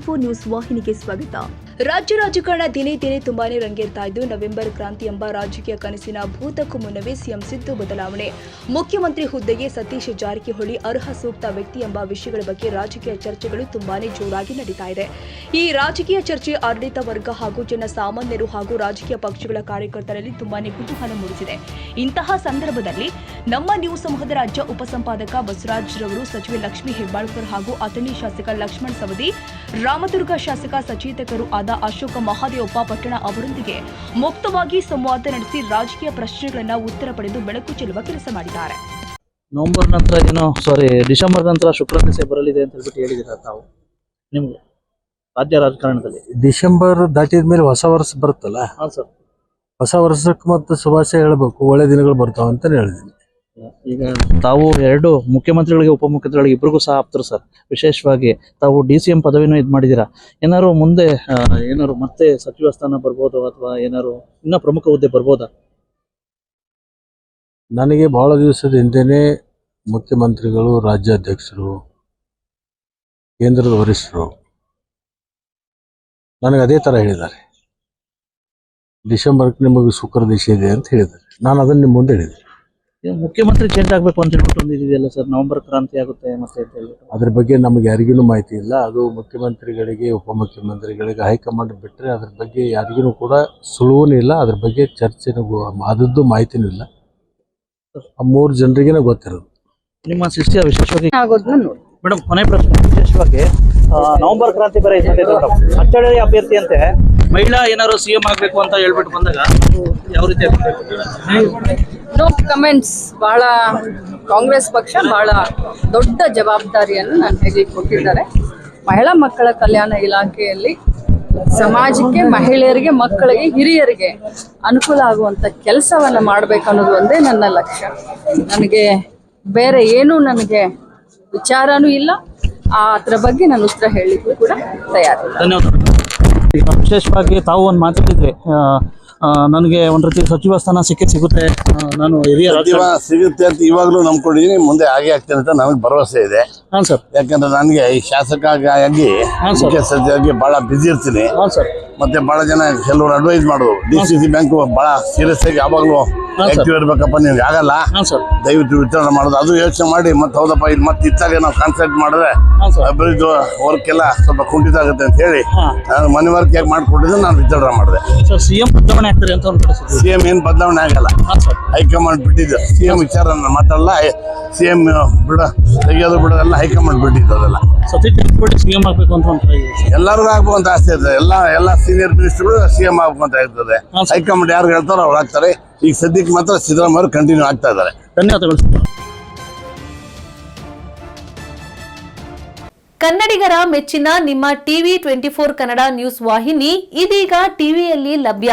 TV twenty news ವಾಹಿನಿಗೆ ಸ್ವಾಗತ. ರಾಜ್ಯ ರಾಜಕಾರಣ ದಿನೇ ದಿನೇ ತುಂಬಾನೇ ರಂಗೇರ್ತಾ ಇದ್ದು, ನವೆಂಬರ್ ಕ್ರಾಂತಿ ಎಂಬ ರಾಜಕೀಯ ಕನಸಿನ ಭೂತಕ್ಕೂ ಮುನ್ನವೇ ಸಿಎಂ ಸಿದ್ದು ಬದಲಾವಣೆ. ಮುಖ್ಯಮಂತ್ರಿ ಹುದ್ದೆಗೆ ಸತೀಶ್ ಜಾರಕಿಹೊಳಿ ಅರ್ಹ ಸೂಕ್ತ ವ್ಯಕ್ತಿ ಎಂಬ ವಿಷಯಗಳ ಬಗ್ಗೆ ರಾಜಕೀಯ ಚರ್ಚೆಗಳು ತುಂಬಾನೇ ಜೋರಾಗಿ ನಡೀತಾ ಇದೆ. ಈ ರಾಜಕೀಯ ಚರ್ಚೆ ಆಡಳಿತ ವರ್ಗ ಹಾಗೂ ಜನ ಸಾಮಾನ್ಯರು ಹಾಗೂ ರಾಜಕೀಯ ಪಕ್ಷಗಳ ಕಾರ್ಯಕರ್ತರಲ್ಲಿ ತುಂಬಾನೇ ಕುತೂಹಲ ಮೂಡಿಸಿದೆ. ಇಂತಹ ಸಂದರ್ಭದಲ್ಲಿ ನಮ್ಮ ನ್ಯೂಸ್ ಸಮೂಹದ ರಾಜ್ಯ ಉಪಸಂಪಾದಕ ಬಸವರಾಜ್ ರವರು ಸಚಿವೆ ಲಕ್ಷ್ಮೀ ಹೆಬ್ಬಾಳ್ಕರ್ ಹಾಗೂ ಅಥಣಿ ಶಾಸಕ ಲಕ್ಷ್ಮಣ್ ಸವದಿ ರಾಮದುರ್ಗ ಶಾಸಕ ಸಚೇತಕರು ಆದ ಅಶೋಕ ಮಹಾದೇವಪ್ಪ ಪಟ್ಟಣ ಅವರೊಂದಿಗೆ ಮುಕ್ತವಾಗಿ ಸಂವಾದ ನಡೆಸಿ ರಾಜಕೀಯ ಪ್ರಶ್ನೆಗಳನ್ನು ಉತ್ತರ ಪಡೆದು ಬೆಳಕು ಚೆಲ್ಲುವ ಕೆಲಸ ಮಾಡಿದ್ದಾರೆ. ನವೆಂಬರ್ ನಂತರ ಏನೋ ಸಾರಿ ಡಿಸೆಂಬರ್ ನಂತರ ಶುಕ್ರ ದಿಸೆ ಬರಲಿದೆ ಅಂತ ಹೇಳ್ಬಿಟ್ಟು ಹೇಳಿದಿರ ತಾವು? ನಿಮ್ಗೆ ರಾಜ್ಯ ರಾಜಕಾರಣದಲ್ಲಿ? ಡಿಸೆಂಬರ್ ದಾಟಿದ ಮೇಲೆ ಹೊಸ ವರ್ಷ ಬರುತ್ತಲ್ಲ? ಹಾಂ ಸರ್ ಹೊಸ ವರ್ಷಕ್ಕೆ ಮತ್ತು ಶುಭಾಶಯ ಹೇಳಬೇಕು. ಒಳ್ಳೆ ದಿನಗಳು ಬರ್ತಾವಂತ ಹೇಳಿದ್ದೀನಿ. ಈಗ ತಾವು ಎರಡು ಮುಖ್ಯಮಂತ್ರಿಗಳಿಗೆ ಉಪಮುಖ್ಯಮಂತ್ರಿಗಳಿಗೆ ಇಬ್ಬರಿಗೂ ಸಹ ಆಪ್ತರು ಸರ್. ವಿಶೇಷವಾಗಿ ತಾವು ಡಿ ಸಿ ಎಂ ಪದವಿನೂ ಇದು ಮಾಡಿದ್ದೀರಾ? ಏನಾದ್ರು ಮುಂದೆ ಏನಾದ್ರು ಮತ್ತೆ ಸಚಿವ ಸ್ಥಾನ ಬರ್ಬೋದು ಅಥವಾ ಏನಾದ್ರು ಇನ್ನೂ ಪ್ರಮುಖ ಹುದ್ದೆ ಬರ್ಬೋದಾ? ನನಗೆ ಬಹಳ ದಿವಸದ ಹಿಂದೆನೇ ಮುಖ್ಯಮಂತ್ರಿಗಳು, ರಾಜ್ಯಾಧ್ಯಕ್ಷರು, ಕೇಂದ್ರದ ವರಿಷ್ಠರು ನನಗೆ ಅದೇ ಥರ ಹೇಳಿದ್ದಾರೆ. ಡಿಸೆಂಬರ್ಗೆ ನಿಮಗೆ ಶುಕ್ರ ದಿಶೆ ಇದೆ ಅಂತ ಹೇಳಿದ್ದಾರೆ. ನಾನು ಅದನ್ನು ನಿಮ್ಮ ಮುಂದೆ ಹೇಳಿದೆ ಮುಖ್ಯಮಂತ್ರಿ ಚೇಂಜ್ ಆಗಬೇಕು ಅಂತ ಹೇಳ್ಬಿಟ್ಟು ಒಂದು ಇದೆಯಲ್ಲ ಸರ್? ನವೆಂಬರ್ ಕ್ರಾಂತಿ ಆಗುತ್ತೆ ಮತ್ತೆ ಅಂತ ಹೇಳ್ಬಿಟ್ಟು. ಅದ್ರ ಬಗ್ಗೆ ನಮಗೆ ಯಾರಿಗೂ ಮಾಹಿತಿ ಇಲ್ಲ. ಅದು ಮುಖ್ಯಮಂತ್ರಿಗಳಿಗೆ ಉಪಮುಖ್ಯಮಂತ್ರಿಗಳಿಗೆ ಹೈಕಮಾಂಡ್ ಬಿಟ್ಟರೆ ಅದ್ರ ಬಗ್ಗೆ ಯಾರಿಗೂ ಕೂಡ ಸುಳುವೂ ಇಲ್ಲ. ಅದ್ರ ಬಗ್ಗೆ ಚರ್ಚೆನೂ ಅದದ್ದು ಆದದ್ದು ಮಾಹಿತಿನೂ ಇಲ್ಲ. ಆ ಮೂರು ಜನರಿಗೆ ಗೊತ್ತಿರೋದು. ನಿಮ್ಮ ಶಿಷ್ಯ ವಿಶೇಷವಾಗಿ ಆಗೋದನ್ನ ನೋಡಿ. ಮೇಡಮ್ ಕೊನೆ ಪ್ರಶ್ನೆ. ವಿಶೇಷವಾಗಿ ನವಂಬರ್ ನವೆಂಬರ್ ಕ್ರಾಂತಿ ಬೇರೆ ಅಭ್ಯರ್ಥಿ ಅಂತೆ. ಮಹಿಳಾ ಏನಾದ್ರು ಸಿಎಂ ಆಗ್ಬೇಕು ಅಂತ ಹೇಳ್ಬಿಟ್ಟು ಬಂದಾಗ ಯಾವ ರೀತಿ ನೋ ಕಮೆಂಟ್ಸ್ ಬಹಳ ಕಾಂಗ್ರೆಸ್ ಪಕ್ಷ ಬಹಳ ದೊಡ್ಡ ಜವಾಬ್ದಾರಿಯನ್ನು ನನ್ನ ಹೇಗೆ ಕೊಟ್ಟಿದ್ದಾರೆ. ಮಹಿಳಾ ಮಕ್ಕಳ ಕಲ್ಯಾಣ ಇಲಾಖೆಯಲ್ಲಿ ಸಮಾಜಕ್ಕೆ, ಮಹಿಳೆಯರಿಗೆ, ಮಕ್ಕಳಿಗೆ, ಹಿರಿಯರಿಗೆ ಅನುಕೂಲ ಆಗುವಂಥ ಕೆಲಸವನ್ನು ಮಾಡಬೇಕು ಅನ್ನೋದು ಒಂದೇ ನನ್ನ ಲಕ್ಷ್ಯ. ನನಗೆ ಬೇರೆ ಏನೂ ನನಗೆ ವಿಚಾರನೂ ಇಲ್ಲ. ಅದ್ರ ಬಗ್ಗೆ ನಾನು ಉತ್ತರ ಹೇಳಲಿಕ್ಕೂ ಕೂಡ ತಯಾರಿಲ್ಲ. ಧನ್ಯವಾದ ವಿಶೇಷವಾಗಿ ತಾವು ಒಂದು ಮಾತಾಡಿದ್ರೆ ನನಗೆ ಒಂದು ರೀತಿ ಸಚಿವ ಸ್ಥಾನ ಸಿಕ್ಕಿ ಸಿಗುತ್ತೆ. ನಾನು ಹಿರಿಯ ಸಚಿವ ಸಿಗುತ್ತೆ ಅಂತ ಇವಾಗಲೂ ನಂಬ್ಕೊಂಡಿದ್ದೀನಿ. ಮುಂದೆ ಹಾಗೆ ಆಗ್ತೇನೆ ಅಂತ ನನಗೆ ಭರವಸೆ ಇದೆ. ಹಾಂ ಸರ್. ಯಾಕಂದ್ರೆ ನನಗೆ ಈ ಶಾಸಕ ಆಗಿ. ಮುಖ್ಯ ಸಚಿವರಾಗಿ ಬಹಳ ಬ್ಯುಸಿ ಇರ್ತೀನಿ. ಹಾಂ ಸರ್. ಮತ್ತೆ ಬಹಳ ಜನ ಕೆಲವರು ಅಡ್ವೈಸ್ ಮಾಡೋದು. ಡಿ ಸಿ ಸಿ ಬ್ಯಾಂಕ್ ಬಹಳ ಸೀರಿಯಸ್ ಆಗಿ ಯಾವಾಗಲೂ ಆಕ್ಟಿವ್ ಇರ್ಬೇಕಪ್ಪ ನಿಮ್ಗೆ ಆಗಲ್ಲ. ದಯವಿಟ್ಟು ವಿತರಣೆ ಮಾಡೋದು. ಅದು ಯೋಚನೆ ಮಾಡಿ ಮತ್ತೆ ಹೌದಪ್ಪ ಇದು ಮತ್ತೆ ಇತ್ತಾಗ ನಾವು ಕಾನ್ಸಲ್ಟ್ ಮಾಡಿದ್ರೆ ಅಭಿವೃದ್ಧಿ ವರ್ಕ್ ಎಲ್ಲ ಸ್ವಲ್ಪ ಕುಂಠಿತ ಆಗುತ್ತೆ ಅಂತ ಹೇಳಿ ನಾನು ಮನೆ ವರ್ಕ್ ಯಾಕೆ ಮಾಡಿಕೊಟ್ಟಿದ್ರೆ ನಾನು ವಿತರಣೆ ಮಾಡಿದೆ. ಸಿ ಎಂ ಬದಲಾವಣೆ ಆಗ್ತಾರೆ ಅಂತ ಏನು ಬದಲಾವಣೆ ಆಗಲ್ಲ. ಹೈಕಮಾಂಡ್ ಬಿಟ್ಟಿದ್ದು. ಸಿ ಎಂ ವಿಚಾರ ಮಾತಾಡಲ್ಲ ಸಿ ಎಂ ಬಿಡ ತೆಗಿಯೋದು ಬಿಡೋದೆಲ್ಲ ಹೈಕಮಾಂಡ್ ಬಿಟ್ಟಿದ್ದು ಅದೆಲ್ಲ. ಸತೀಶ್ ಜಾರಕಿಹೊಳಿ ಸಿ ಎಂ ಆಗ್ಬೇಕು ಅಂತ ಒಂದು ಇದೆ ಎಲ್ಲರಿಗೂ ಆಗ್ಬೇಕು ಅಂತ ಆಸೆ ಇರ್ತದೆ. ಎಲ್ಲ ಎಲ್ಲ ಸೀನಿಯರ್ ಮಿನಿಸ್ಟರ್ಗಳು ಸಿಎಂ ಆಗ್ಬೇಕು ಅಂತ ಇರ್ತದೆ ಹಾಂ ಸರ್. ಹೈಕಮಾಂಡ್ ಯಾರು ಹೇಳ್ತಾರೋ ಅವ್ರು ಆಗ್ತಾರೆ. ಈಗ ಸದ್ಯಕ್ಕೆ ಮಾತ್ರ ಸಿದ್ದರಾಮಯ್ಯ ಅವರು ಕಂಟಿನ್ಯೂ ಆಗ್ತಾ ಇದ್ದಾರೆ. ಧನ್ಯವಾದಗಳು ಸರ್. ಕನ್ನಡಿಗರ ಮೆಚ್ಚಿನ ನಿಮ್ಮ TV twenty four Kannada news ವಾಹಿನಿ ಇದೀಗ ಟಿವಿಯಲ್ಲಿ ಲಭ್ಯ.